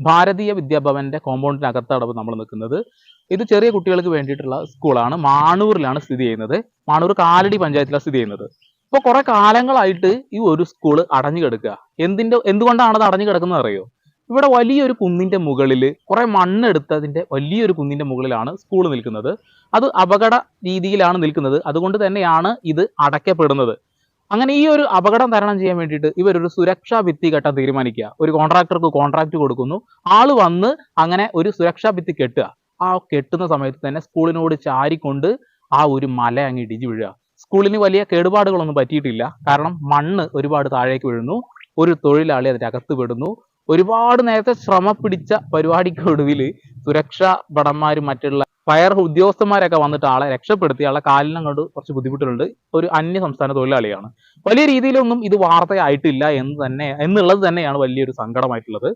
ഭാരതീയ വിദ്യാഭവന്റെ കോമ്പൗണ്ടിനകത്താണ് നമ്മൾ നിൽക്കുന്നത് ഇത് ചെറിയ കുട്ടികൾക്ക് വേണ്ടിയിട്ടുള്ള സ്കൂളാണ് മാണൂരിലാണ് സ്ഥിതി ചെയ്യുന്നത്. മാണൂർ കാലടി പഞ്ചായത്തിലാണ് സ്ഥിതി ചെയ്യുന്നത്. ഇപ്പോൾ കുറെ കാലങ്ങളായിട്ട് ഈ ഒരു സ്കൂൾ അടഞ്ഞു കിടക്കുക. എന്തിന്റെ എന്തുകൊണ്ടാണ് അത് അടഞ്ഞു കിടക്കുന്നത് അറിയോ? ഇവിടെ വലിയൊരു കുന്നിന്റെ മുകളിൽ കുറെ മണ്ണെടുത്തതിന്റെ വലിയൊരു കുന്നിന്റെ മുകളിലാണ് സ്കൂൾ നിൽക്കുന്നത്. അത് അപകട രീതിയിലാണ് നിൽക്കുന്നത്. അതുകൊണ്ട് തന്നെയാണ് ഇത് അടയ്ക്കപ്പെടുന്നത്. അങ്ങനെ ഈ ഒരു അപകടം തരണം ചെയ്യാൻ വേണ്ടിയിട്ട് ഇവരൊരു സുരക്ഷാ ഭിത്തി കെട്ടാൻ തീരുമാനിക്കുക. ഒരു കോൺട്രാക്ടർക്ക് കോൺട്രാക്ട് കൊടുക്കുന്നു. ആൾ വന്ന് അങ്ങനെ ഒരു സുരക്ഷാ ഭിത്തി കെട്ടുക. ആ കെട്ടുന്ന സമയത്ത് തന്നെ സ്കൂളിനോട് ചാരിക്കൊണ്ട് ആ ഒരു മല അങ്ങ് ഇടിഞ്ഞു വീഴുക. സ്കൂളിന് വലിയ കേടുപാടുകളൊന്നും പറ്റിയിട്ടില്ല. കാരണം മണ്ണ് ഒരുപാട് താഴേക്ക് വീഴുന്നു. ഒരു തൊഴിലാളി അതിന്റെ അകത്ത് പെടുന്നു. ഒരുപാട് നേരത്തെ ശ്രമം പിടിച്ച പരിപാടിക്കൊടുവിൽ സുരക്ഷാ ഭടന്മാരും മറ്റുള്ള ഫയർ ഉദ്യോഗസ്ഥന്മാരൊക്കെ വന്നിട്ട് ആളെ രക്ഷപ്പെടുത്തി ആളെ കാലിനും കൊണ്ട് കുറച്ച് ബുദ്ധിമുട്ടുകളുണ്ട്. ഒരു അന്യ സംസ്ഥാന തൊഴിലാളിയാണ്. വലിയ രീതിയിലൊന്നും ഇത് വാർത്തയായിട്ടില്ല എന്ന് തന്നെ എന്നുള്ളത് തന്നെയാണ് വലിയൊരു സങ്കടമായിട്ടുള്ളത്.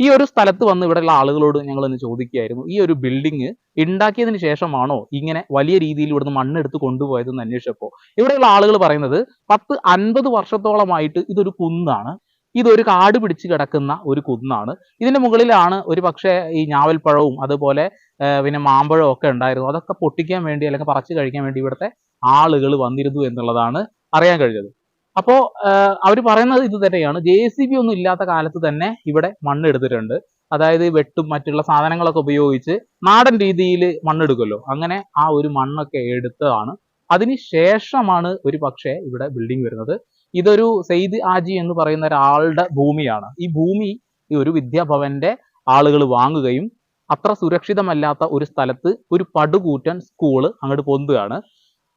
ഈ ഒരു സ്ഥലത്ത് വന്ന് ഇവിടെയുള്ള ആളുകളോട് ഞങ്ങൾ ഒന്ന് ചോദിക്കുകയായിരുന്നു. ഈ ഒരു ബിൽഡിംഗ് ഉണ്ടാക്കിയതിന് ശേഷമാണോ ഇങ്ങനെ വലിയ രീതിയിൽ ഇവിടുന്ന് മണ്ണെടുത്ത് കൊണ്ടുപോയതെന്ന് അന്വേഷിച്ചപ്പോൾ? ഇവിടെയുള്ള ആളുകൾ പറയുന്നത് പത്ത് അൻപത് വർഷത്തോളമായിട്ട് ഇതൊരു കുന്നാണ്. ഇതൊരു കാട് പിടിച്ച് കിടക്കുന്ന ഒരു കുന്നാണ്. ഇതിന്റെ മുകളിലാണ് ഒരു പക്ഷേ ഈ ഞാവൽപ്പഴവും അതുപോലെ പിന്നെ മാമ്പഴവും ഒക്കെ ഉണ്ടായിരുന്നു. അതൊക്കെ പൊട്ടിക്കാൻ വേണ്ടി അല്ലെങ്കിൽ പറിച്ച് കഴിക്കാൻ വേണ്ടി ഇവിടുത്തെ ആളുകൾ വന്നിരുന്നു എന്നുള്ളതാണ് അറിയാൻ കഴിഞ്ഞത്. അപ്പോൾ അവർ പറയുന്നത് ഇത് തന്നെയാണ്. ജെ സി ബി ഒന്നും ഇല്ലാത്ത കാലത്ത് തന്നെ ഇവിടെ മണ്ണ് എടുത്തിട്ടുണ്ട് അതായത് വെട്ടും മറ്റുള്ള സാധനങ്ങളൊക്കെ ഉപയോഗിച്ച് നാടൻ രീതിയിൽ മണ്ണെടുക്കുമല്ലോ. അങ്ങനെ ആ ഒരു മണ്ണൊക്കെ എടുത്തതാണ്. അതിന് ശേഷമാണ് ഒരു പക്ഷേ ഇവിടെ ബിൽഡിംഗ് വരുന്നത്. ഇതൊരു സെയ്ദ് ആജി എന്ന് പറയുന്ന ഒരാളുടെ ഭൂമിയാണ്. ഈ ഭൂമി ഈ ഒരു വിദ്യാഭവന്റെ ആളുകൾ വാങ്ങുകയും അത്ര സുരക്ഷിതമല്ലാത്ത ഒരു സ്ഥലത്ത് ഒരു പടുകൂറ്റൻ സ്കൂൾ അങ്ങോട്ട് പൊന്തുകയാണ്.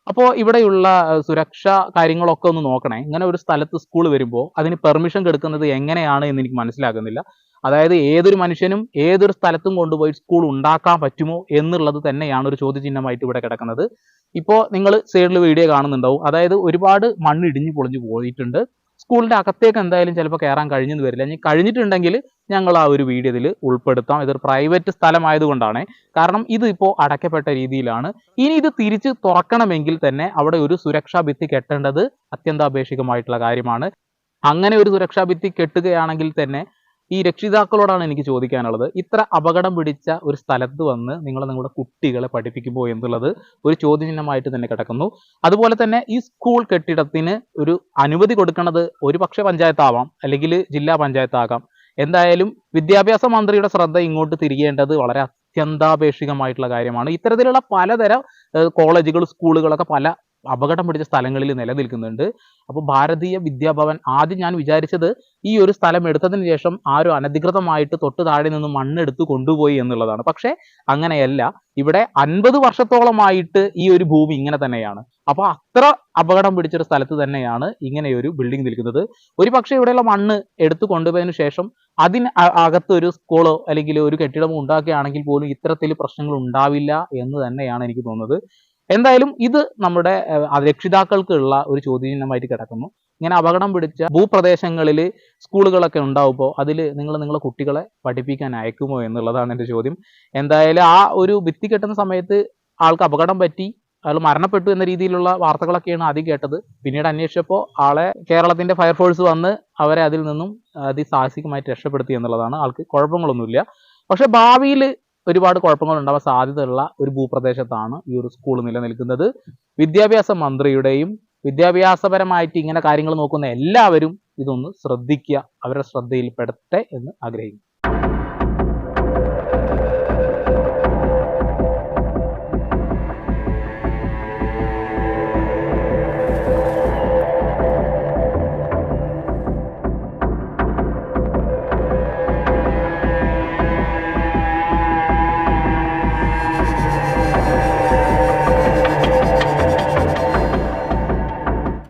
അപ്പോൾ ഇവിടെയുള്ള സുരക്ഷ കാര്യങ്ങളൊക്കെ ഒന്ന് നോക്കണേ. ഇങ്ങനെ ഒരു സ്ഥലത്ത് സ്കൂൾ വരുമ്പോൾ അതിന് പെർമിഷൻ കൊടുക്കുന്നത് എങ്ങനെയാണ് എന്ന് എനിക്ക് മനസ്സിലാകുന്നില്ല. അതായത് ഏതൊരു മനുഷ്യനും ഏതൊരു സ്ഥലത്തും കൊണ്ടുപോയി സ്കൂൾ ഉണ്ടാക്കാൻ പറ്റുമോ എന്നുള്ളത് തന്നെയാണ് ഒരു ചോദ്യചിഹ്നമായിട്ട് ഇവിടെ കിടക്കുന്നത്. ഇപ്പോൾ നിങ്ങൾ സൈഡിൽ വീഡിയോ കാണുന്നുണ്ടാവും. അതായത് ഒരുപാട് മണ്ണ് ഇടിഞ്ഞു പൊളിഞ്ഞു പോയിട്ടുണ്ട്. സ്കൂളിന്റെ അകത്തേക്ക് എന്തായാലും ചിലപ്പോൾ കയറാൻ കഴിഞ്ഞെന്ന് വരില്ല. ഇനി കഴിഞ്ഞിട്ടുണ്ടെങ്കിൽ ഞങ്ങൾ ആ ഒരു വീഡിയോ ഇതിൽ ഉൾപ്പെടുത്താം. ഇതൊരു പ്രൈവറ്റ് സ്ഥലമായതുകൊണ്ടാണ്. കാരണം ഇത് അടയ്ക്കപ്പെട്ട രീതിയിലാണ്. ഇനി ഇത് തിരിച്ച് തുറക്കണമെങ്കിൽ തന്നെ അവിടെ ഒരു സുരക്ഷാ ഭിത്തി കെട്ടേണ്ടത് അത്യന്താപേക്ഷികമായിട്ടുള്ള കാര്യമാണ്. അങ്ങനെ ഒരു സുരക്ഷാ ഭിത്തി കെട്ടുകയാണെങ്കിൽ തന്നെ ഈ രക്ഷിതാക്കളോടാണ് എനിക്ക് ചോദിക്കാനുള്ളത്. ഇത്ര അപകടം പിടിച്ച ഒരു സ്ഥലത്ത് വന്ന് നിങ്ങൾ നിങ്ങളുടെ കുട്ടികളെ പഠിപ്പിക്കുമ്പോൾ എന്നുള്ളത് ഒരു ചോദ്യചിഹ്നമായിട്ട് തന്നെ കിടക്കുന്നു. അതുപോലെ തന്നെ ഈ സ്കൂൾ കെട്ടിടത്തിന് ഒരു അനുമതി കൊടുക്കുന്നത് ഒരു പക്ഷേ പഞ്ചായത്താവാം അല്ലെങ്കിൽ ജില്ലാ പഞ്ചായത്താകാം. എന്തായാലും വിദ്യാഭ്യാസ മന്ത്രിയുടെ ശ്രദ്ധ ഇങ്ങോട്ട് തിരികേണ്ടത് വളരെ അത്യന്താപേക്ഷികമായിട്ടുള്ള കാര്യമാണ്. ഇത്തരത്തിലുള്ള പലതരം കോളേജുകൾ സ്കൂളുകളൊക്കെ പല അപകടം പിടിച്ച സ്ഥലങ്ങളിൽ നിലനിൽക്കുന്നുണ്ട്. അപ്പോൾ ഭാരതീയ വിദ്യാഭവൻ ആദ്യം ഞാൻ വിചാരിച്ചത് ഈ ഒരു സ്ഥലം എടുത്തതിന് ശേഷം ആരും അനധികൃതമായിട്ട് തൊട്ട് താഴെ നിന്ന് മണ്ണെടുത്ത് കൊണ്ടുപോയി എന്നുള്ളതാണ്. പക്ഷേ അങ്ങനെയല്ല. ഇവിടെ അൻപത് വർഷത്തോളമായിട്ട് ഈ ഒരു ഭൂമി ഇങ്ങനെ തന്നെയാണ്. അപ്പോൾ അത്ര അപകടം പിടിച്ചൊരു സ്ഥലത്ത് തന്നെയാണ് ഇങ്ങനെ ഒരു ബിൽഡിംഗ് നിൽക്കുന്നത്. ഒരു പക്ഷേ ഇവിടെയുള്ള മണ്ണ് എടുത്തു കൊണ്ടുപോയതിനു ശേഷം അതിന് അകത്തൊരു അകത്ത് ഒരു സ്കൂളോ അല്ലെങ്കിൽ ഒരു കെട്ടിടമോ ഉണ്ടാക്കുകയാണെങ്കിൽ പോലും ഇത്തരത്തിൽ പ്രശ്നങ്ങൾ ഉണ്ടാവില്ല എന്ന് തന്നെയാണ് എനിക്ക് തോന്നുന്നത്. എന്തായാലും ഇത് നമ്മുടെ രക്ഷിതാക്കൾക്കുള്ള ഒരു ചോദ്യചിഹ്നമായിട്ട് കിടക്കുന്നു. ഇങ്ങനെ അപകടം പിടിച്ച ഭൂപ്രദേശങ്ങളിൽ സ്കൂളുകളൊക്കെ ഉണ്ടാവുമ്പോൾ അതിൽ നിങ്ങൾ നിങ്ങളെ കുട്ടികളെ പഠിപ്പിക്കാൻ അയക്കുമോ എന്നുള്ളതാണ് എന്റെ ചോദ്യം. എന്തായാലും ആ ഒരു ഭിത്തി കെട്ടുന്ന സമയത്ത് ആൾക്ക് അപകടം പറ്റി അയാൾ മരണപ്പെട്ടു എന്ന രീതിയിലുള്ള വാർത്തകളൊക്കെയാണ് ആദ്യം കേട്ടത്. പിന്നീട് അന്വേഷിച്ചപ്പോൾ ആളെ കേരളത്തിന്റെ ഫയർഫോഴ്സ് വന്ന് അവരെ അതിൽ നിന്നും അതിസാഹസികമായിട്ട് രക്ഷപ്പെടുത്തി എന്നുള്ളതാണ്. ആൾക്ക് കുഴപ്പങ്ങളൊന്നുമില്ല. പക്ഷെ ഭാവിയിൽ ഒരുപാട് കുഴപ്പങ്ങൾ ഉണ്ടാവാൻ സാധ്യതയുള്ള ഒരു ഭൂപ്രദേശത്താണ് ഈ ഒരു സ്കൂൾ നിലനിൽക്കുന്നത്. വിദ്യാഭ്യാസ മന്ത്രിയുടെയും വിദ്യാഭ്യാസപരമായിട്ട് ഇങ്ങനെ കാര്യങ്ങൾ നോക്കുന്ന എല്ലാവരും ഇതൊന്ന് ശ്രദ്ധിക്കുക അവരുടെ ശ്രദ്ധയിൽപ്പെടട്ടെ എന്ന് ആഗ്രഹിക്കുന്നു.